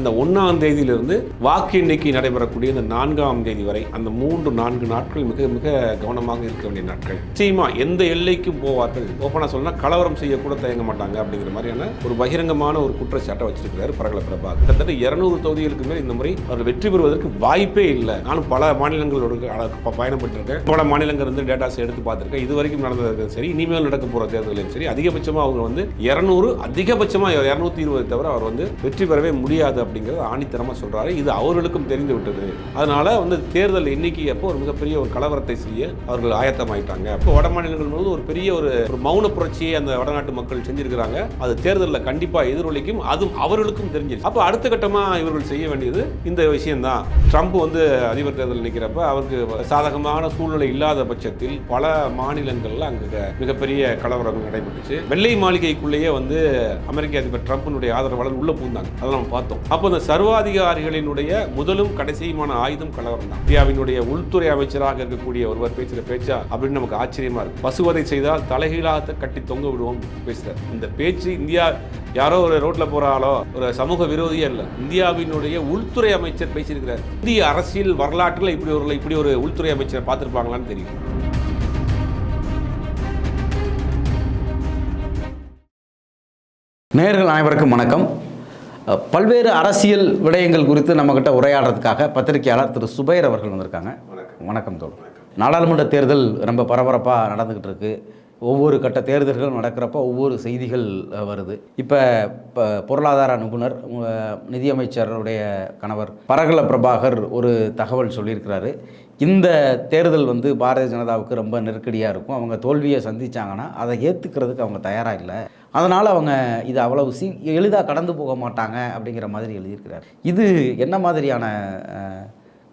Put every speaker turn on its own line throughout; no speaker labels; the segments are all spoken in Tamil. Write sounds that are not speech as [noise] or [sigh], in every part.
அந்த ஒன்றாம் தேதியிலிருந்து வாக்கு எண்ணிக்கை நடைபெறக்கூடிய இந்த நான்காம் தேதி வரை அந்த மூன்று நான்கு நாட்கள் மிக மிக கவனமாக இருக்க வேண்டிய நாட்கள். நிச்சயமா எந்த எல்லைக்கும் போவார்கள் ஓப்பனாக சொன்னா கலவரம் செய்யக்கூட தயங்க மாட்டாங்க அப்படிங்கிற மாதிரியான ஒரு பகிரங்கமான ஒரு குற்றச்சாட்டை வச்சிருக்கிறார் பரகல பிரபா கிட்டத்தட்ட இருநூறு தொகுதிகளுக்கு மேல் இந்த முறை அவர் வெற்றி பெறுவதற்கு வாய்ப்பே இல்லை. நானும் பல மாநிலங்களோட பயணப்பட்டிருக்கேன். பல மாநிலங்கள் இருந்து டேட்டாஸ் எடுத்து பார்த்துருக்கேன். இது வரைக்கும் நடந்தது சரி. இனிமேல் நடக்க போற தேர்தலையும் சரி. அதிகபட்சமா அவங்க வந்து இருநூறு அதிகபட்சமா இருநூத்தி இருபது தவிர அவர் வந்து வெற்றி பெறவே முடியாது அப்படிங்கிறத ஆணித்தனமாக சொல்கிறாரு இது அவர்களுக்கும் தெரிந்து விட்டது. அதனால் வந்து தேர்தல் எண்ணிக்கை அப்போ ஒரு மிகப்பெரிய ஒரு கலவரத்தை செய்ய அவர்கள் ஆயத்தமாயிட்டாங்க. அப்போ வட மாநிலங்கள் ஒரு பெரிய ஒரு ஒரு மௌன புரட்சியை அந்த வடநாட்டு மக்கள் செஞ்சிருக்கிறாங்க. அது தேர்தலில் கண்டிப்பாக எதிரொலிக்கும். அதுவும் அவர்களுக்கும் தெரிஞ்சிருச்சு. அப்போ அடுத்த கட்டமாக இவர்கள் செய்ய வேண்டியது இந்த விஷயம்தான். ட்ரம்ப் வந்து அதிபர் தேர்தல் நிற்கிறப்ப அவருக்கு சாதகமான சூழ்நிலை இல்லாத பட்சத்தில் பல மாநிலங்களில் அங்கே மிகப்பெரிய கலவரங்கள் நடைபெற்றுச்சு. வெள்ளை மாளிகைக்குள்ளேயே வந்து அமெரிக்க அதிபர் ட்ரம்ப்பினுடைய ஆதரவாளர் உள்ள பூந்தாங்க அதை நம்ம பார்த்தோம். அப்போ இந்த சர்வாதிகாரிகளினுடைய முதலும் கடைசியுமான ஆயுதம் கலவரம் தான். இந்தியாவினுடைய உள்துறை அமைச்சராக இருக்கக்கூடிய ஒருவர் பேசுகிற பேச்சா அப்படின்னு நமக்கு ஆச்சரியமா இருக்கு. பசுவதை செய்தால் தலைகீழாக கட்டி தொங்க விடுவோம் பேசுறார். இந்த பேச்சு இந்தியா யாரோ ஒரு ரோட்ல போற ஆளோ ஒரு சமூக விரோதியே இல்லை. இந்தியாவினுடைய உள்துறை அமைச்சர் பேசியிருக்கிறார். இந்திய அரசியல் வரலாற்றில் இப்படி ஒரு இப்படி ஒரு உள்துறை அமைச்சர் பார்த்துருப்பாங்களான்னு தெரியும்.
நேர்கள் அனைவருக்கும் வணக்கம். பல்வேறு அரசியல் விடயங்கள் குறித்து நம்மக்கிட்ட உரையாடுறதுக்காக பத்திரிகையாளர் திரு சுபைர் அவர்கள் வந்திருக்காங்க. வணக்கம். தோல் நாடாளுமன்ற தேர்தல் ரொம்ப பரபரப்பாக நடந்துக்கிட்டு இருக்கு ஒவ்வொரு கட்ட தேர்தல்கள் நடக்கிறப்ப ஒவ்வொரு செய்திகள் வருது. இப்போ இப்போ பொருளாதார நிபுணர் நிதியமைச்சருடைய கணவர் பரகல பிரபாகர் ஒரு தகவல் சொல்லியிருக்கிறாரு. இந்த தேர்தல் வந்து பாரதிய ஜனதாவுக்கு ரொம்ப நெருக்கடியாக இருக்கும். அவங்க தோல்வியை சந்திச்சாங்கன்னா அதை ஏற்றுக்கிறதுக்கு அவங்க தயாராக இல்லை. அதனால் அவங்க இது அவ்வளவு சீ எளிதாக கடந்து போக மாட்டாங்க அப்படிங்கிற மாதிரி எழுதியிருக்கிறார். இது என்ன மாதிரியான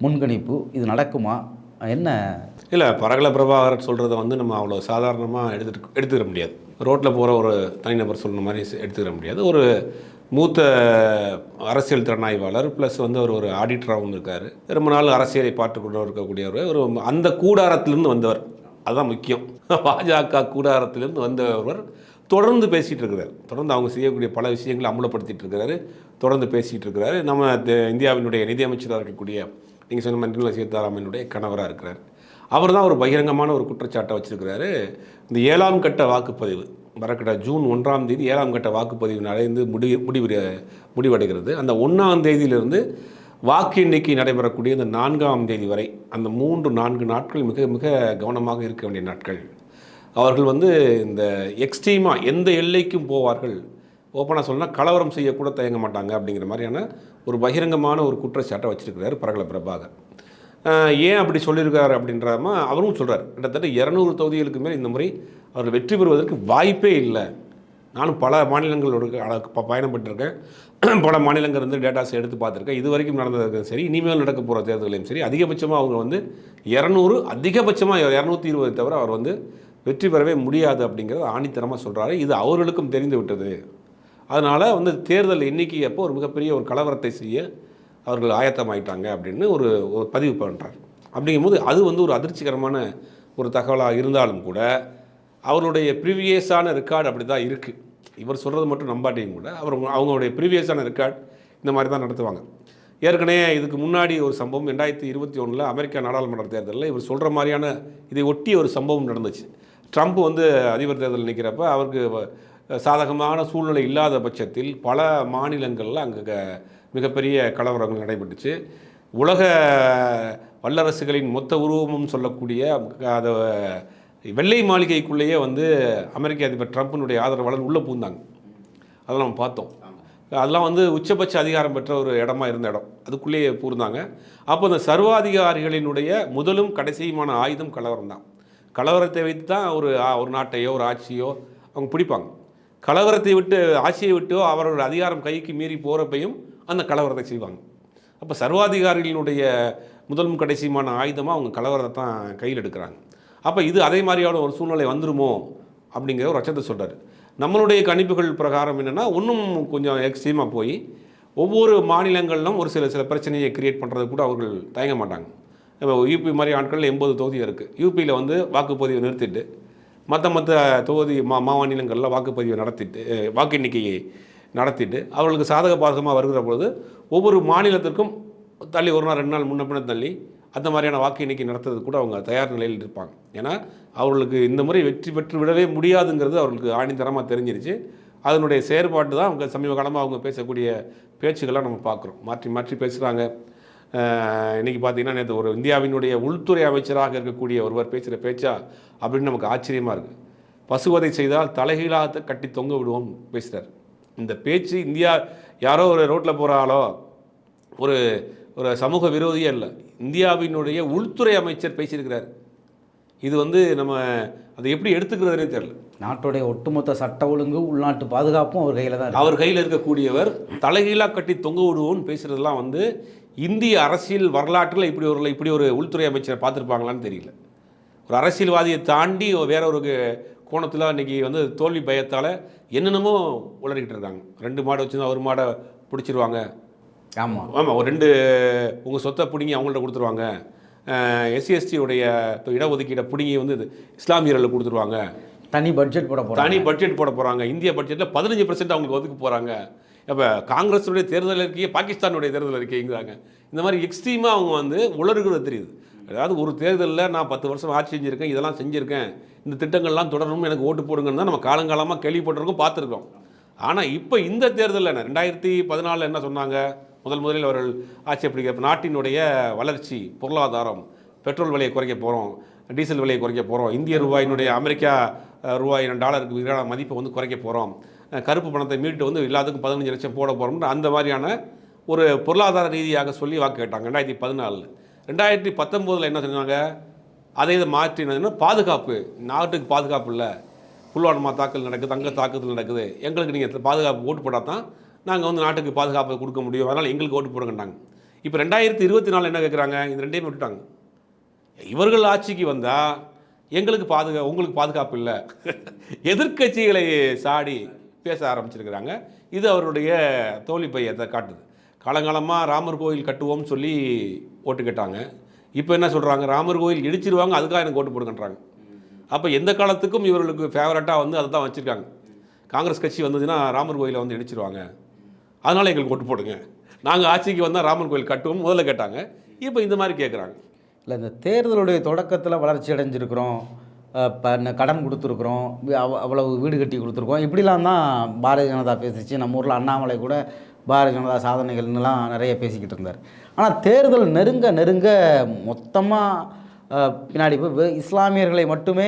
முன்கணிப்பு? இது நடக்குமா? என்ன?
இல்லை பரகல பிரபாகர் சொல்கிறத வந்து நம்ம அவ்வளோ சாதாரணமாக எடுத்துட்டு எடுத்துக்கிற முடியாது. ரோட்டில் போகிற ஒரு தனிநபர் சொல்கிற மாதிரி எடுத்துக்கிற முடியாது. ஒரு மூத்த அரசியல் திறனாய்வாளர் ப்ளஸ் வந்து அவர் ஒரு ஆடிட்டராகவும் இருக்கார். ரொம்ப நாள் அரசியலை பார்த்து கொண்டு இருக்கக்கூடியவர். ஒரு அந்த கூடாரத்திலிருந்து வந்தவர். அதுதான் முக்கியம். [laughs] பாஜக கூடாரத்திலிருந்து வந்த ஒருவர் தொடர்ந்து பேசிகிட்டு இருக்கிறார். தொடர்ந்து அவங்க செய்யக்கூடிய பல விஷயங்களை அமுலப்படுத்திட்டு இருக்கிறாரு. தொடர்ந்து பேசிகிட்டு இருக்கிறாரு. நம்ம த- இந்தியாவினுடைய நிதியமைச்சராக இருக்கக்கூடிய நீங்கள் சொன்ன மாதிரி நிர்மலா சீதாராமனுடைய கணவராக இருக்கிறார். அவர் தான் ஒரு பகிரங்கமான ஒரு குற்றச்சாட்டை வச்சுருக்கிறாரு. இந்த ஏழாம் கட்ட வாக்குப்பதிவு வரக்கிட்ட ஜூன் ஒன்றாம் தேதி ஏழாம் கட்ட வாக்குப்பதிவு நடந்து முடி முடிவு முடிவடைகிறது. அந்த ஒன்றாம் தேதியிலிருந்து வாக்கு எண்ணிக்கை நடைபெறக்கூடிய இந்த நான்காம் தேதி வரை அந்த மூன்று நான்கு நாட்கள் மிக மிக கவனமாக இருக்க வேண்டிய நாட்கள். அவர்கள் வந்து இந்த எக்ஸ்ட்ரீமாக எந்த எல்லைக்கும் போவார்கள்? ஓப்பனாக சொன்னால் கலவரம் செய்யக்கூட தயங்க மாட்டாங்க அப்படிங்கிற மாதிரியான ஒரு பகிரங்கமான ஒரு குற்றச்சாட்டை வச்சுருக்கிறாரு பரகல பிரபாகர். ஏன் அப்படி சொல்லியிருக்காரு அப்படின்றமா அவரும் சொல்கிறார் கிட்டத்தட்ட இரநூறு தொகுதிகளுக்கு மேலே இந்த முறை அவர்கள் வெற்றி பெறுவதற்கு வாய்ப்பே இல்லை. நானும் பல மாநிலங்களோட பயணப்பட்டிருக்கேன் ப- பல மாநிலங்கள் இருந்து டேட்டாஸ் எடுத்து பார்த்துருக்கேன். இது வரைக்கும் நடந்ததுக்கும் சரி இனிமேல் நடக்க போகிற தேர்தலையும் சரி அதிகபட்சமாக அவங்க வந்து இரநூறு அதிகபட்சமாக இரநூத்தி இருபது தவிர அவர் வந்து வெற்றி பெறவே முடியாது அப்படிங்கிறத ஆணித்தரமாக சொல்கிறாரு இது அவர்களுக்கும் தெரிந்து விட்டது. அதனால் வந்து தேர்தல் எண்ணிக்கை அப்போ ஒரு மிகப்பெரிய ஒரு கலவரத்தை செய்ய அவர்கள் ஆயத்தமாயிட்டாங்க அப்படின்னு ஒரு ஒரு பதிவு பண்ணுறார் அப்படிங்கும்போது அது வந்து ஒரு அதிர்ச்சிகரமான ஒரு தகவலாக இருந்தாலும் கூட அவருடைய ப்ரீவியஸான ரெக்கார்டு அப்படி தான் இருக்குது இவர் சொல்கிறது மட்டும் நம்பாட்டியும் கூட அவர் அவங்களுடைய ப்ரீவியஸான ரெக்கார்ட் இந்த மாதிரி தான் நடத்துவாங்க. ஏற்கனவே இதுக்கு முன்னாடி ஒரு சம்பவம் ரெண்டாயிரத்தி இருபத்தி ஒன்றில் அமெரிக்கா நாடாளுமன்ற தேர்தலில் இவர் சொல்கிற மாதிரியான இதை ஒட்டி ஒரு சம்பவம் நடந்துச்சு. ட்ரம்ப் வந்து அதிபர் தேர்தல் நிற்கிறப்ப அவருக்கு சாதகமான சூழ்நிலை இல்லாத பட்சத்தில் பல மாநிலங்களில் அங்கே மிகப்பெரிய கலவரங்கள் நடைபெற்றுச்சு. உலக வல்லரசுகளின் மொத்த உருவமும் சொல்லக்கூடிய அதை வெள்ளை மாளிகைக்குள்ளேயே வந்து அமெரிக்க அதிபர் ட்ரம்ப்பினுடைய ஆதரவாளர் உள்ளே பூந்தாங்க அதெல்லாம் நம்ம பார்த்தோம். அதெல்லாம் வந்து உச்சபட்ச அதிகாரம் பெற்ற ஒரு இடமா இருந்த இடம். அதுக்குள்ளேயே பூர்ந்தாங்க அப்போ அந்த சர்வாதிகாரிகளினுடைய முதலும் கடைசியுமான ஆயுதம் கலவரம் தான் கலவரத்தை வைத்து தான் ஒரு ஒரு நாட்டையோ ஒரு ஆட்சியோ அவங்க பிடிப்பாங்க. கலவரத்தை விட்டு ஆட்சியை விட்டோ அவரோட அதிகாரம் கைக்கு மீறி போகிறப்பையும் அந்த கலவரத்தை செய்வாங்க. அப்போ சர்வாதிகாரிகளினுடைய முதல் கடைசியுமான ஆயுதமாக அவங்க கலவரத்தை தான் கையில் எடுக்கிறாங்க. அப்போ இது அதே மாதிரியான ஒரு சூழ்நிலை வந்துருமோ அப்படிங்கிற ஒரு அச்சத்தை சொல்கிறார் நம்மளுடைய கணிப்புகள் பிரகாரம் என்னென்னா இன்னும் கொஞ்சம் எக்ஸ்ட்ரீமாக போய் ஒவ்வொரு மாநிலங்களிலும் ஒரு சில சில பிரச்சனையை கிரியேட் பண்ணுறது கூட அவர்கள் தயங்க மாட்டாங்க. இப்போ யூபி மாதிரி ஆட்கள் எண்பது தொகுதி இருக்குது யூபியில் வந்து வாக்குப்பதிவை நிறுத்திட்டு மற்ற மற்ற தொகுதி மா மாநிலங்களில் வாக்குப்பதிவை நடத்திட்டு வாக்கு எண்ணிக்கையை நடத்திட்டு அவர்களுக்கு சாதக பாதகமாக வருகிற பொழுது ஒவ்வொரு மாநிலத்திற்கும் தள்ளி ஒரு நாள் ரெண்டு நாள் முன்ன பின்ன தள்ளி அந்த மாதிரியான வாக்கு எண்ணிக்கை நடத்துறது கூட அவங்க தயார் நிலையில் இருப்பாங்க. ஏன்னா அவர்களுக்கு இந்த முறை வெற்றி பெற்று விடவே முடியாதுங்கிறது அவர்களுக்கு ஆணித்தரமாக தெரிஞ்சிருச்சு. அதனுடைய செயற்பாட்டு தான் அவங்க சமீப காலமாக அவங்க பேசக்கூடிய பேச்சுக்கள்லாம் நம்ம பார்க்குறோம். மாற்றி மாற்றி பேசுகிறாங்க இன்றைக்கி பார்த்தீங்கன்னா நேற்று ஒரு இந்தியாவினுடைய உள்துறை அமைச்சராக இருக்கக்கூடிய ஒருவர் பேசுகிற பேச்சா அப்படின்னு நமக்கு ஆச்சரியமாக இருக்குது பசுவதை செய்தால் தலைகீழாக கட்டி தொங்க விடுவோம் பேசுகிறார் இந்த பேச்சு இந்தியா யாரோ ஒரு ரோட்டில் போகிற ஆளோ ஒரு ஒரு சமூக விரோதியே இல்லை இந்தியாவினுடைய உள்துறை அமைச்சர் பேசியிருக்கிறார். இது வந்து நம்ம அதை எப்படி எடுத்துக்கிறதுனே தெரியல.
நாட்டுடைய ஒட்டுமொத்த சட்ட ஒழுங்கு உள்நாட்டு பாதுகாப்பும் அவர் கையில் தான்
அவர் கையில் இருக்கக்கூடியவர் தலைகீழாக கட்டி தொங்க விடுவோம்னு பேசுகிறதெல்லாம் வந்து இந்திய அரசியல் வரலாற்றில் இப்படி ஒரு இப்படி ஒரு உள்துறை அமைச்சரை பார்த்துருப்பாங்களான்னு தெரியல. ஒரு அரசியல்வாதியை தாண்டி வேற ஒரு கோணத்தில் இன்னைக்கு வந்து தோல்வி பயத்தால் என்னென்னமோ உளறிக்கிட்டு இருக்காங்க. ரெண்டு மாடு வச்சுருந்தா ஒரு மாடை பிடிச்சிருவாங்க.
ஆமாம்
ஆமாம் ஒரு ரெண்டு உங்கள் சொத்தை பிடுங்கி அவங்கள்ட்ட கொடுத்துருவாங்க. எஸ்சி எஸ்டியுடைய இடஒதுக்கீடை பிடுங்கி வந்து இது இஸ்லாமியர்களில் கொடுத்துருவாங்க.
தனி பட்ஜெட் போட போகிறாங்க
தனி பட்ஜெட் போட போகிறாங்க இந்திய பட்ஜெட்டில் பதினஞ்சு பர்சன்ட் அவங்களுக்கு ஒதுக்க போகிறாங்க இப்போ காங்கிரஸுடைய தேர்தல் அறிக்கையை பாகிஸ்தானுடைய தேர்தல் அறிக்கைங்கிறாங்க. இந்த மாதிரி எக்ஸ்ட்ரீமாக அவங்க வந்து உலருகிறது தெரியுது. அதாவது ஒரு தேர்தலில் நான் பத்து வருஷம் ஆட்சி செஞ்சுருக்கேன் இதெல்லாம் செஞ்சுருக்கேன் இந்த திட்டங்கள்லாம் தொடரணும் எனக்கு ஓட்டு போடுங்கன்னு தான் நம்ம காலங்காலமாக கேள்விப்பட்டிருக்கோம் பார்த்துருக்கோம். ஆனால் இப்போ இந்த தேர்தலில் என்ன ரெண்டாயிரத்தி பதினாலில் என்ன சொன்னாங்க? முதல் முதலில் அவர்கள் ஆட்சி பிடிக்க நாட்டினுடைய வளர்ச்சி பொருளாதாரம் பெட்ரோல் விலையை குறைக்க போகிறோம் டீசல் விலையை குறைக்க போகிறோம் இந்திய ரூபாயினுடைய அமெரிக்கா ரூபாய் டாலருக்கு எதிரான மதிப்பை வந்து குறைக்க போகிறோம் கருப்பு பணத்தை மீட்டு வந்து எல்லாத்துக்கும் பதினஞ்சு லட்சம் போட போகிறோம்னு அந்த மாதிரியான ஒரு பொருளாதார ரீதியாக சொல்லி வாக்கு கேட்டாங்க ரெண்டாயிரத்தி பதினாலில். ரெண்டாயிரத்தி பத்தொம்போதில் என்ன சொன்னாங்க? அதை இதை மாற்றினதுன்னா பாதுகாப்பு. நாட்டுக்கு பாதுகாப்பு இல்லை. புல்வாமா தாக்கல் நடக்குது அங்கே தாக்குதல் நடக்குது. எங்களுக்கு நீங்கள் பாதுகாப்பு ஓட்டு போட்டால் தான் நாங்கள் வந்து நாட்டுக்கு பாதுகாப்பு கொடுக்க முடியும். அதனால் எங்களுக்கு ஓட்டு போடுங்கன்னாங்க. இப்போ ரெண்டாயிரத்தி இருபத்தி நாலு என்ன கேட்குறாங்க இந்த ரெண்டையும் விட்டுட்டாங்க. இவர்கள் ஆட்சிக்கு வந்தால் எங்களுக்கு பாதுகா உங்களுக்கு பாதுகாப்பு இல்லை. எதிர்க்கட்சிகளை சாடி பேச ஆரம்பிச்சிருக்கிறாங்க. இது அவருடைய தோழி பையத்தை காட்டுது. காலங்காலமாக ராமர் கோயில் கட்டுவோம்னு சொல்லி ஓட்டு கேட்டாங்க இப்போ என்ன சொல்கிறாங்க ராமர் கோயில் இடிச்சிருவாங்க அதுக்காக எனக்கு ஓட்டு போடுங்கன்றாங்க. அப்போ எந்த காலத்துக்கும் இவர்களுக்கு ஃபேவரட்டாக வந்து அதை தான் வச்சுருக்காங்க. காங்கிரஸ் கட்சி வந்ததுன்னா ராமர் கோயிலை வந்து இடிச்சிருவாங்க. அதனால் எங்களுக்கு ஓட்டு போடுங்க. நாங்கள் ஆட்சிக்கு வந்தால் ராமர் கோயில் கட்டுவோம் முதல்ல கேட்டாங்க. இப்போ இந்த மாதிரி கேட்குறாங்க
இல்லை இந்த தேர்தலுடைய தொடக்கத்தில் வளர்ச்சி அடைஞ்சிருக்கிறோம். இப்போ கடன் கொடுத்துருக்குறோம். அவ்வளவு வீடு கட்டி கொடுத்துருக்கோம். இப்படிலாம் தான் பாரதிய ஜனதா பேசிச்சு. நம்ம ஊரில் அண்ணாமலை கூட பாரதிய ஜனதா சாதனைகள்னுலாம் நிறைய பேசிக்கிட்டு இருந்தார். ஆனால் தேர்தல் நெருங்க நெருங்க மொத்தமாக பின்னாடி போய் இஸ்லாமியர்களை மட்டுமே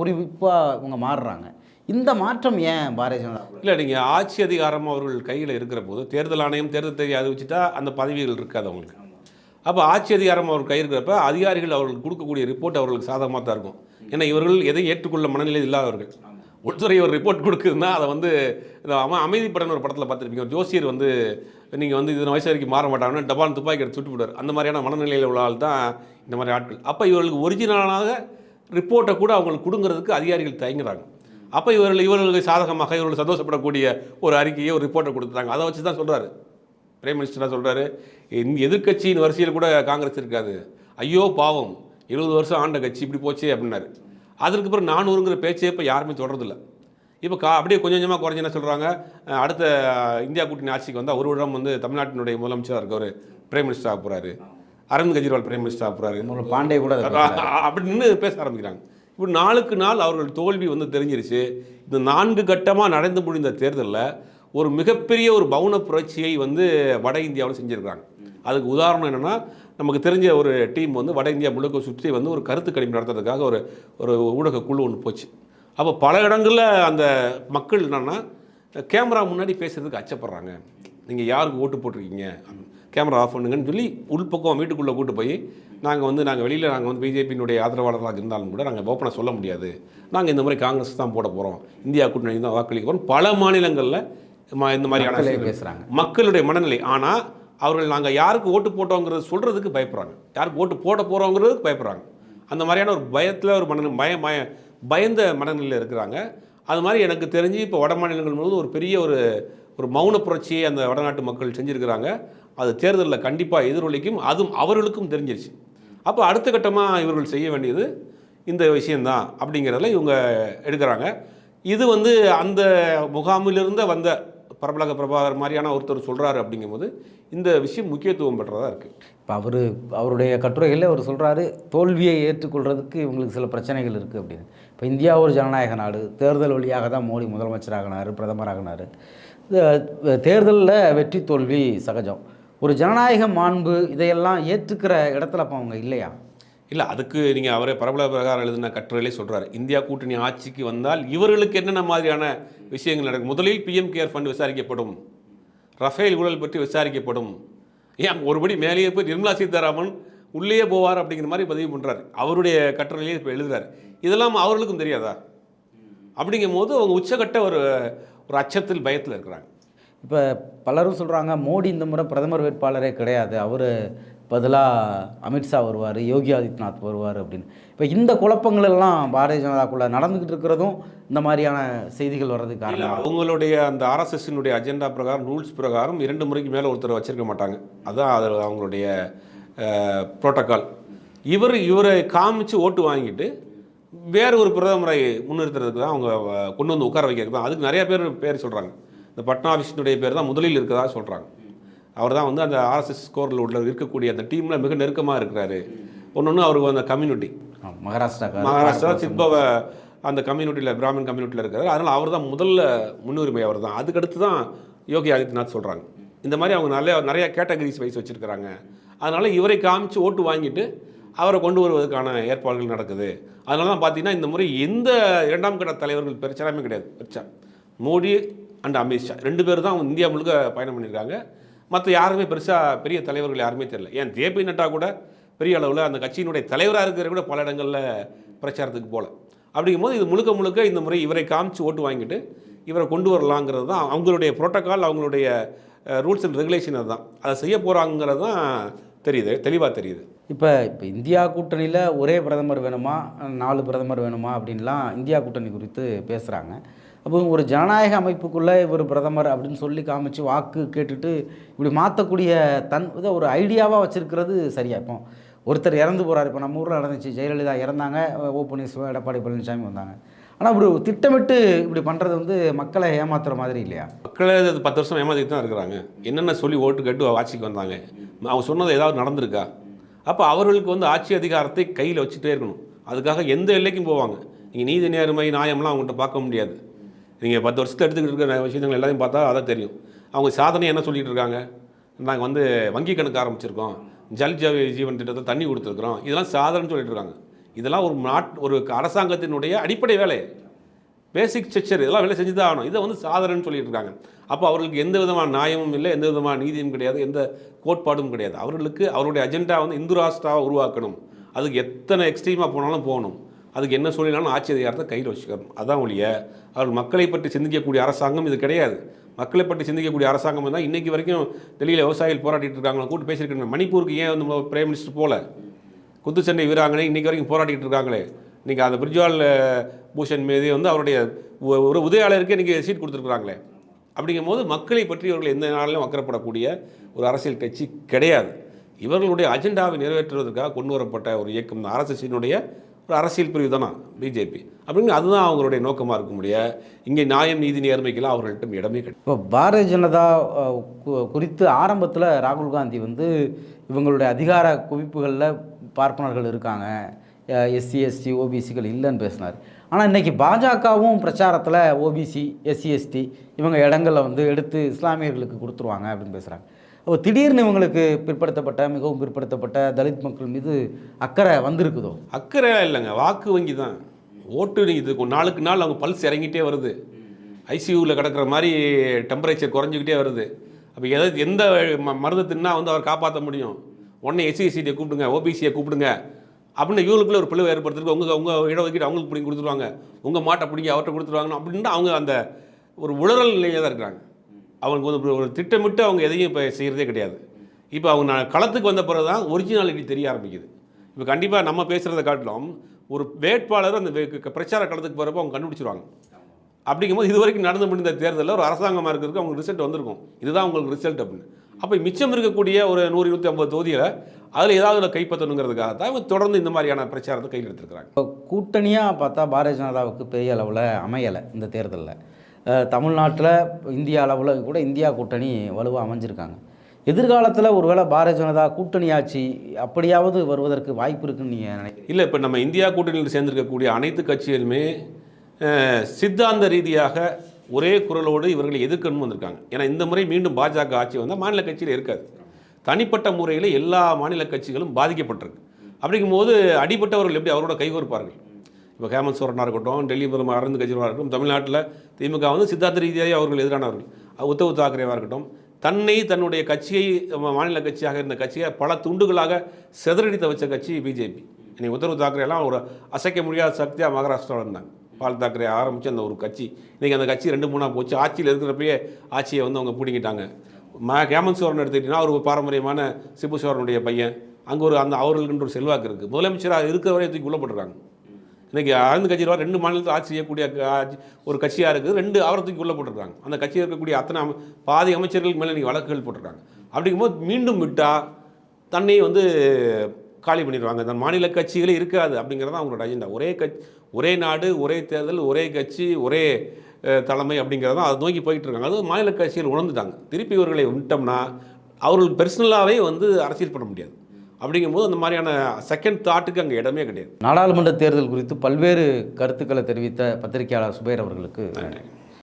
குறிப்பாக இவங்க மாறுறாங்க. இந்த மாற்றம் ஏன் பாரதிய ஜனதா
இல்லை நீங்கள் ஆட்சி அதிகாரம் அவர்கள் கையில் இருக்கிற போது தேர்தல் ஆணையம் தேர்தல் தேதி அறிவிச்சுட்டா அந்த பதவிகள் இருக்காது அவங்களுக்கு. அப்போ ஆட்சி அதிகாரம் அவர் கையிருக்கிறப்ப அதிகாரிகள் அவர்களுக்கு கொடுக்கக்கூடிய ரிப்போர்ட் அவர்களுக்கு சாதகமாக தான் இருக்கும். ஏன்னா இவர்கள் எதை ஏற்றுக்கொள்ள மனநிலை இல்லாதவர்கள். உள்துறை ஒரு ரிப்போர்ட் கொடுக்குதுன்னா அதை வந்து இந்த அம அமைதிப்படன் ஒரு படத்தில் பார்த்துருப்பீங்க. ஒரு ஜோசியர் வந்து நீங்கள் வந்து இது வயசு வரைக்கும் மாற மாட்டாங்கன்னு டபால் துப்பாக்கி எடுத்து சுட்டு விடுவார் அந்த மாதிரியான மனநிலையில் உள்ள ஆள் தான் இந்த மாதிரி ஆட்கள். அப்போ இவர்களுக்கு ஒரிஜினலாக ரிப்போர்ட்டை கூட அவங்களுக்கு கொடுங்கிறதுக்கு அதிகாரிகள் தயங்குறாங்க. அப்போ இவர்கள் இவர்களுக்கு சாதகமாக இவர்கள் சந்தோஷப்படக்கூடிய ஒரு அறிக்கையை ஒரு ரிப்போர்ட்டை கொடுத்துட்டாங்க அதை வச்சு தான் சொல்கிறாரு பிரைம் மினிஸ்டராக சொல்கிறாரு எதிர்க்கட்சியின் வரிசையில் கூட காங்கிரஸ் இருக்காது. ஐயோ பாவம் இருபது வருஷம் ஆண்ட கட்சி இப்படி போச்சே அப்படின்னாரு. அதற்கு பிறகு நானூறுங்கிற பேச்சே இப்போ யாருமே தொடர்றதில்ல. இப்போ கா அப்படியே கொஞ்சம் கொஞ்சமாக குறைஞ்சு என்ன சொல்கிறாங்க அடுத்த இந்தியா கூட்டணி ஆட்சிக்கு வந்தால் ஒரு வருடம் வந்து தமிழ்நாட்டினுடைய முதலமைச்சராக இருக்கவர் பிரைம் மினிஸ்டர் ஆக போகிறாரு அரவிந்த் கெஜ்ரிவால் பிரைம் மினிஸ்டர் ஆக போகிறாரு
பாண்டே கூட.
அப்படி நின்று பேச ஆரம்பிக்கிறாங்க. இப்படி நாளுக்கு நாள் அவர்கள் தோல்வி வந்து தெரிஞ்சிருச்சு. இந்த நான்கு கட்டமாக நடந்து முடிந்த தேர்தலில் ஒரு மிகப்பெரிய ஒரு பவுன புரட்சியை வந்து வட இந்தியாவில் செஞ்சுருக்காங்க அதுக்கு உதாரணம் என்னென்னா நமக்கு தெரிஞ்ச ஒரு டீம் வந்து வட இந்தியா முழுக்க சுற்றி வந்து ஒரு கருத்து கணிப்பு நடத்துறதுக்காக ஒரு ஒரு ஊடக குழு ஒன்று போச்சு. அப்போ பல இடங்களில் அந்த மக்கள் என்னென்னா கேமரா முன்னாடி பேசுகிறதுக்கு அச்சப்படுறாங்க. நீங்கள் யாருக்கு ஓட்டு போட்டிருக்கீங்க? கேமரா ஆஃப் பண்ணுங்கன்னு சொல்லி உள்பக்கம் வீட்டுக்குள்ளே கூட்டு போய் நாங்கள் வந்து நாங்கள் வெளியில் நாங்கள் வந்து பிஜேபியினுடைய ஆதரவாளர்களாக இருந்தாலும் கூட நாங்கள் ஓப்பனாக சொல்ல முடியாது. நாங்கள் இந்த மாதிரி காங்கிரஸ் தான் போட போகிறோம் இந்தியா கூட்டணி தான் வாக்களிக்க போகிறோம் பல மாநிலங்களில் இந்த மாதிரியான.
பேசுறாங்க.
மக்களுடைய மனநிலை. ஆனால் அவர்கள் நாங்கள் யாருக்கு ஓட்டு போட்டோங்கிறது சொல்கிறதுக்கு பயப்படுறாங்க. யாருக்கு ஓட்டு போட போகிறோங்கிறதுக்கு பயப்படுறாங்க. அந்த மாதிரியான ஒரு பயத்தில் ஒரு மன பய பய பயந்த மனநிலையில் இருக்கிறாங்க. அது மாதிரி எனக்கு தெரிஞ்சு இப்போ வட மாநிலங்கள் முழுவதும் ஒரு பெரிய ஒரு ஒரு மௌன புரட்சியை அந்த வடநாட்டு மக்கள் செஞ்சுருக்கிறாங்க. அது தேர்தலில் கண்டிப்பாக எதிரொலிக்கும். அதுவும் அவர்களுக்கும் தெரிஞ்சிருச்சு. அப்போ அடுத்த கட்டமாக இவர்கள் செய்ய வேண்டியது இந்த விஷயந்தான் அப்படிங்கிறதுல இவங்க எடுக்கிறாங்க. இது வந்து அந்த முகாமிலிருந்து வந்த பரபலக பிரபாகர் மாதிரியான ஒருத்தர் சொல்கிறாரு அப்படிங்கும்போது இந்த விஷயம் முக்கியத்துவம் பெற்றதாக இருக்குது
இப்போ அவர் அவருடைய கட்டுரைகளில் அவர் சொல்கிறாரு தோல்வியை ஏற்றுக்கொள்கிறதுக்கு இவங்களுக்கு சில பிரச்சனைகள் இருக்குது அப்படின்னு. இப்போ இந்தியா ஒரு ஜனநாயக நாடு தேர்தல் வழியாக தான் மோடி முதலமைச்சராகினார் பிரதமராகினார். தேர்தலில் வெற்றி தோல்வி சகஜம். ஒரு ஜனநாயக மாண்பு இதையெல்லாம் ஏற்றுக்கிற இடத்துல அப்போ அவங்க இல்லையா?
இல்லை அதுக்கு நீங்கள் அவரே பரபல பிரகாரம் எழுதின கட்டுரையிலே சொல்கிறார் இந்தியா கூட்டணி ஆட்சிக்கு வந்தால் இவர்களுக்கு என்னென்ன மாதிரியான விஷயங்கள் நடக்கும்? முதலில் பிஎம் கேர் ஃபண்ட் விசாரிக்கப்படும். ரஃபேல் ஊழல் பற்றி விசாரிக்கப்படும். ஏன் ஒருபடி மேலேயே போய் நிர்மலா சீதாராமன் உள்ளேயே போவார் அப்படிங்கிற மாதிரி பதிவு பண்ணுறாரு அவருடைய கட்டுரையிலே இப்போ எழுதுறார். இதெல்லாம் அவர்களுக்கும் தெரியாதா? அப்படிங்கும் போது அவங்க உச்சகட்ட ஒரு ஒரு அச்சத்தில் பயத்தில் இருக்கிறாங்க.
இப்போ பலரும் சொல்கிறாங்க மோடி இந்த முறை பிரதமர் வேட்பாளரே கிடையாது. அவர் பதிலாக அமித்ஷா வருவார் யோகி ஆதித்யநாத் வருவார் அப்படின்னு. இப்போ இந்த குழப்பங்கள் எல்லாம் பாரதிய ஜனதாக்குள்ளே நடந்துக்கிட்டு இருக்கிறதும் இந்த மாதிரியான செய்திகள் வர்றதுக்கு காரணம்?
அவங்களுடைய அந்த ஆர்எஸ்எஸ்னுடைய அஜெண்டா பிரகாரம் ரூல்ஸ் பிரகாரம் இரண்டு முறைக்கு மேலே ஒருத்தர் வச்சிருக்க மாட்டாங்க. அதான் அது அவங்களுடைய புரோட்டோக்கால். இவர் இவரை காமிச்சு ஓட்டு வாங்கிட்டு வேற ஒரு பிரதமரை முன்னிறுத்துறதுக்கு தான் அவங்க கொண்டு வந்து உட்கார வைக்கிறது தான். அதுக்கு நிறைய பேர் பேர் சொல்கிறாங்க இந்த பட்னாவிஷனுடைய பேர் தான் முதலில் இருக்கிறதா சொல்கிறாங்க அவர் தான் வந்து அந்த ஆர்எஸ்எஸ் ஸ்கோரில் உள்ள இருக்கக்கூடிய அந்த டீமில் மிக நெருக்கமாக இருக்கிறாரு. ஒன்று ஒன்று அவருக்கு அந்த கம்யூனிட்டி
மகாராஷ்டிரா
மகாராஷ்டிரா சித்பவ அந்த கம்யூனிட்டியில் பிராமின் கம்யூனிட்டியில் இருக்காரு அதனால் அவர் தான் முதல்ல முன்னுரிமை அவர் தான் அதுக்கடுத்து தான் யோகி ஆதித்யநாத் சொல்கிறாங்க இந்த மாதிரி அவங்க நிறைய நிறைய கேட்டகரிஸ் வைஸ் வச்சுருக்கிறாங்க. அதனால் இவரை காமிச்சு ஓட்டு வாங்கிட்டு அவரை கொண்டு வருவதற்கான ஏற்பாடுகள் நடக்குது. அதனால தான் பார்த்தீங்கன்னா இந்த முறை எந்த இரண்டாம் கட்ட தலைவர்கள் பிரச்சனையுமே கிடையாது. பிரச்சனை மோடி அண்ட் அமித்ஷா. ரெண்டு பேர் தான் இந்தியா முழுக்க பயணம் பண்ணியிருக்காங்க. மற்ற யாருமே பெருசாக பெரிய தலைவர்கள் யாருமே தெரியல. ஏன் ஜேபி நட்டா கூட பெரிய அளவில் அந்த கட்சியினுடைய தலைவராக இருக்கிற கூட பல இடங்களில் பிரச்சாரத்துக்கு போகல அப்படிங்கும்போது இது முழுக்க முழுக்க இந்த முறை இவரை காமிச்சு ஓட்டு வாங்கிட்டு இவரை கொண்டு வரலாங்கிறது தான் அவங்களுடைய புரோட்டோக்கால் அவங்களுடைய ரூல்ஸ் அண்ட் ரெகுலேஷன் அதுதான். அதை செய்ய போகிறாங்கிறது தான் தெரியுது தெளிவாக தெரியுது.
இப்போ இப்போ இந்தியா கூட்டணியில் ஒரே பிரதமர் வேணுமா நாலு பிரதமர் வேணுமா அப்படின்லாம் இந்தியா கூட்டணி குறித்து பேசுகிறாங்க அப்போ ஒரு ஜனநாயக அமைப்புக்குள்ளே இவர் பிரதமர் அப்படின்னு சொல்லி காமிச்சு வாக்கு கேட்டுட்டு இப்படி மாற்றக்கூடிய தன் இதை ஒரு ஐடியாவாக வச்சுருக்கிறது சரியா? இப்போ ஒருத்தர் இறந்து போகிறார் இப்போ நம்ம ஊரில் நடந்துச்சு. ஜெயலலிதா இறந்தாங்க. ஓ பன்னீர்செல்வம் எடப்பாடி பழனிசாமி வந்தாங்க. ஆனால் இப்படி திட்டமிட்டு இப்படி பண்ணுறது வந்து மக்களை ஏமாத்துற மாதிரி இல்லையா?
மக்களை அது பத்து வருஷம் ஏமாத்திட்டு தான் இருக்கிறாங்க. என்னென்ன சொல்லி ஓட்டு கேட்டு ஆட்சிக்கு வந்தாங்க? அவங்க சொன்னது ஏதாவது நடந்திருக்கா? அப்போ அவர்களுக்கு வந்து ஆட்சி அதிகாரத்தை கையில் வச்சுட்டே இருக்கணும். அதுக்காக எந்த எல்லைக்கும் போவாங்க? நீங்கள் நீதி நேர்மை நியாயம்லாம் அவங்கள்ட்ட பார்க்க முடியாது. நீங்கள் பத்து வருஷத்தில் எடுத்துக்கிட்டு இருக்கிற விஷயங்கள் எல்லாத்தையும் பார்த்தா அதான் தெரியும். அவங்க சாதனை என்ன சொல்லிட்டு இருக்காங்க? நாங்கள் வந்து வங்கி கணக்கு ஆரம்பிச்சிருக்கோம். ஜல் ஜீவ ஜீவன் திட்டத்தை தண்ணி கொடுத்துருக்குறோம். இதெல்லாம் சாதனைன்னு சொல்லிட்டு இருக்காங்க. இதெல்லாம் ஒரு நாட் ஒரு அரசாங்கத்தினுடைய அடிப்படை வேலை. பேசிக் ஸ்ட்ரக்சர் இதெல்லாம் வேலை செஞ்சு தான் ஆகணும். இதை வந்து சாதனைன்னு சொல்லிட்டு இருக்காங்க. அப்போ அவர்களுக்கு எந்த விதமான நியாயமும் இல்லை எந்த விதமான நீதியும் கிடையாது எந்த கோட்பாடும் கிடையாது. அவர்களுக்கு அவருடைய அஜெண்டா வந்து இந்து ராஷ்டிராவை உருவாக்கணும். அதுக்கு எத்தனை எக்ஸ்ட்ரீமாக போனாலும் போகணும். அதுக்கு என்ன சொல்லினாலும் ஆட்சி அதிகாரத்தை கையில் வச்சுக்கணும். அதான் ஒழிய அவர்கள் மக்களை பற்றி சிந்திக்கக்கூடிய அரசாங்கம் இது கிடையாது. மக்களை பற்றி சிந்திக்கக்கூடிய அரசாங்கம் தான் இன்றைக்கி வரைக்கும் டெல்லியில் விவசாயிகள் போராட்டிகிட்டு இருக்காங்களோ கூட்டு பேசியிருக்காங்க. மணிப்பூருக்கு ஏன் வந்து பிரைம் மினிஸ்டர் போல? குத்துச்சண்டை வீராங்கனை இன்றைக்கி வரைக்கும் போராட்டிகிட்டு இருக்காங்களே. இன்றைக்கி அந்த பிரிஜ்வால் பூஷன் மீது வந்து அவருடைய ஒரு உதவியாளருக்கு இன்றைக்கி சீட் கொடுத்துருக்குறாங்களே. அப்படிங்கும்போது மக்களை பற்றி இவர்கள் எந்த நாளிலும் அக்கறைப்படக்கூடிய ஒரு அரசியல் கட்சி கிடையாது. இவர்களுடைய அஜெண்டாவை நிறைவேற்றுவதற்காக கொண்டு வரப்பட்ட ஒரு இயக்கம் தான். ஆர்எஸ்எஸ்ஸினுடைய ஒரு அரசியல் பிரிவு தானா? பிஜேபி அப்படின்னு அதுதான் அவங்களுடைய நோக்கமாக இருக்க முடிய இங்கே நியாயம் நீதி நேர்மைக்கெல்லாம் அவர்கள்ட்ட இடமே கிடையாது.
இப்போ பாரதிய ஜனதா கு- குறித்து ஆரம்பத்தில் ராகுல் காந்தி வந்து இவங்களுடைய அதிகார குவிப்புகளில் பார்ப்பனர்கள் இருக்காங்க. எஸ்சி எஸ்டி ஓபிசிகள் இல்லைன்னு பேசினார். ஆனால் இன்றைக்கி பாஜகவும் பிரச்சாரத்தில் ஓபிசி எஸ்சி எஸ்டி இவங்க இடங்களில் வந்து எடுத்து இஸ்லாமியர்களுக்கு கொடுத்துருவாங்க அப்படின்னு பேசுகிறாங்க அப்போ திடீர்னு இவங்களுக்கு பிற்படுத்தப்பட்ட மிகவும் பிற்படுத்தப்பட்ட தலித் மக்கள் மீது அக்கறை வந்திருக்குதோ?
அக்கறை இல்லைங்க. வாக்கு வங்கி தான். ஓட்டு இது. நாளுக்கு நாள் அவங்க பல்ஸ் இறங்கிட்டே வருது. ஐசியூவில் கிடக்கிற மாதிரி டெம்பரேச்சர் குறைஞ்சிக்கிட்டே வருது. அப்போ எதை எந்த ம- மருந்து தின்னா வந்து அவர் காப்பாற்ற முடியும்? உடனே எஸ்சிஎஸ்சியை கூப்பிடுங்க ஓபிசியை கூப்பிடுங்க. அப்படின்னு இவங்களுக்குள்ள ஒரு பிளவு ஏற்படுத்திருக்கு. உங்கள் உங்கள் இடஒதுக்கீடு அவங்களுக்கு பிடிங்கி கொடுத்துருவாங்க. உங்கள் மாட்டை பிடிங்கி அவர்கிட்ட கொடுத்துருவாங்க அப்படின்னு அவங்க அந்த ஒரு உளறல் நிலையாக தான் இருக்கிறாங்க. அவங்களுக்கு வந்து ஒரு திட்டமிட்டு அவங்க எதையும் இப்போ செய்கிறதே கிடையாது. இப்போ அவங்க நான் களத்துக்கு வந்த பிறகு தான் ஒரிஜினாலிட்டி தெரிய ஆரம்பிக்குது. இப்போ கண்டிப்பாக நம்ம பேசுகிறத காட்டிலும் ஒரு வேட்பாளர் அந்த பிரச்சார களத்துக்கு போகிறப்ப அவங்க கண்டுபிடிச்சிருவாங்க. அப்படிங்கும்போது இது வரைக்கும் நடந்து முடிந்த தேர்தலில் ஒரு அரசாங்கமாக இருக்கிறதுக்கு அவங்க ரிசல்ட் வந்திருக்கும். இதுதான் உங்களுக்கு ரிசல்ட் அப்படின்னு. அப்போ மிச்சம் இருக்கக்கூடிய ஒரு நூறு இருபத்தி ஐம்பது தொகுதியில் அதில் ஏதாவது ஒண்ணு கைப்பற்றணுங்கிறதுக்காக தான் இவங்க தொடர்ந்து இந்த மாதிரியான பிரச்சாரத்தை கையில் எடுத்துருக்காங்க
இப்போ கூட்டணியாக பார்த்தா பாரதிய ஜனதாவுக்கு பெரிய அளவில் அமையலை இந்த தேர்தலில். தமிழ்நாட்டில் இந்தியா அளவில் கூட இந்தியா கூட்டணி வலுவாக அமைஞ்சிருக்காங்க. எதிர்காலத்தில் ஒருவேளை பாரதிய ஜனதா கூட்டணி ஆட்சி அப்படியாவது வருவதற்கு வாய்ப்பு இருக்குன்னு நீங்கள் நினைக்கிறீங்க?
இல்லை இப்போ நம்ம இந்தியா கூட்டணியில் சேர்ந்திருக்கக்கூடிய அனைத்து கட்சிகளுமே சித்தாந்த ரீதியாக ஒரே குரலோடு இவர்களை எதிர்க்கணும் வந்திருக்காங்க. ஏன்னா இந்த முறை மீண்டும் பாஜக ஆட்சி வந்தால் மாநில கட்சியில் இருக்காது. தனிப்பட்ட முறையில் எல்லா மாநில கட்சிகளும் பாதிக்கப்பட்டிருக்கு. அப்படிங்கும்போது அடிப்பட்டவர்கள் எப்படி அவரோட கைகோர்ப்பார்கள்? இப்போ ஹேமந்த் சோரனாக இருக்கட்டும் டெல்லி முதல்வர் அரவிந்த் கெஜ்ரிவாலாக இருக்கட்டும் தமிழ்நாட்டில் திமுக வந்து சித்தாந்த ரீதியாக அவர்கள் எதிரானவர்கள். உத்தவ் தாக்கரேவாக இருக்கட்டும் தன்னை தன்னுடைய கட்சியை மாநில கட்சியாக இருந்த கட்சியை பல துண்டுகளாக சிதறடித்த வச்ச கட்சி பிஜேபி. இன்னைக்கு உத்தரவு தாக்கரேலாம் ஒரு அசைக்க முடியாத சக்தியாக மகாராஷ்டிராவில் இருந்தாங்க. பால் தாக்கரே ஆரம்பித்து அந்த ஒரு கட்சி. இன்றைக்கி அந்த கட்சி ரெண்டு மூணாக போச்சு. ஆட்சியில் இருக்கிறப்பயே ஆட்சியை வந்து அவங்க பிடிங்கிட்டாங்க. ம ஹேமந்த் சோரன் எடுத்துக்கிட்டிங்கன்னா அவர் ஒரு பாரம்பரியமான சிபு சோரனுடைய பையன். அங்கே ஒரு அந்த அவர்களுக்குன்ற ஒரு செல்வாக்கு இருக்குது முதலமைச்சராக இருக்கிறவரை தூக்கி உள்ளப்படுறாங்க இன்றைக்கி அரவிந்த் கெஜ்ரிவால் ரெண்டு மாநிலத்தில் ஆட்சி செய்யக்கூடிய ஆட்சி- ஒரு கட்சியாக இருக்குது. ரெண்டு ஆவரத்துக்கு தூக்கி போட்டிருக்காங்க. அந்த கட்சியில் இருக்கக்கூடிய அத்தனை அம- பாதி அமைச்சர்கள் மேலே இன்றைக்கி வழக்குகள் போட்டிருக்காங்க. அப்படிங்கும்போது மீண்டும் விட்டால் தன்னை வந்து காலி பண்ணிடுவாங்க. அந்த மாநில கட்சிகளே இருக்காது அப்படிங்கிறதான் அவங்களோட அஜெண்டா. ஒரே கட்சி ஒரே நாடு ஒரே தேர்தல் ஒரே கட்சி ஒரே தலைமை அப்படிங்கிறது தான் அதை நோக்கி போயிட்டு இருக்காங்க அது மாநில கட்சிகள் உணர்ந்துட்டாங்க. திருப்பி இவர்களை விட்டோம்னா அவர்கள் பர்சனலாகவே வந்து அரசியல் பண்ண முடியாது. அப்படிங்கும்போது அந்த மாதிரியான செகண்ட் தாட்டுக்கு அங்கே இடமே கிடையாது.
நாடாளுமன்ற தேர்தல் குறித்து பல்வேறு கருத்துக்களை தெரிவித்த பத்திரிகையாளர் சுபைர் அவர்களுக்கு
நன்றி.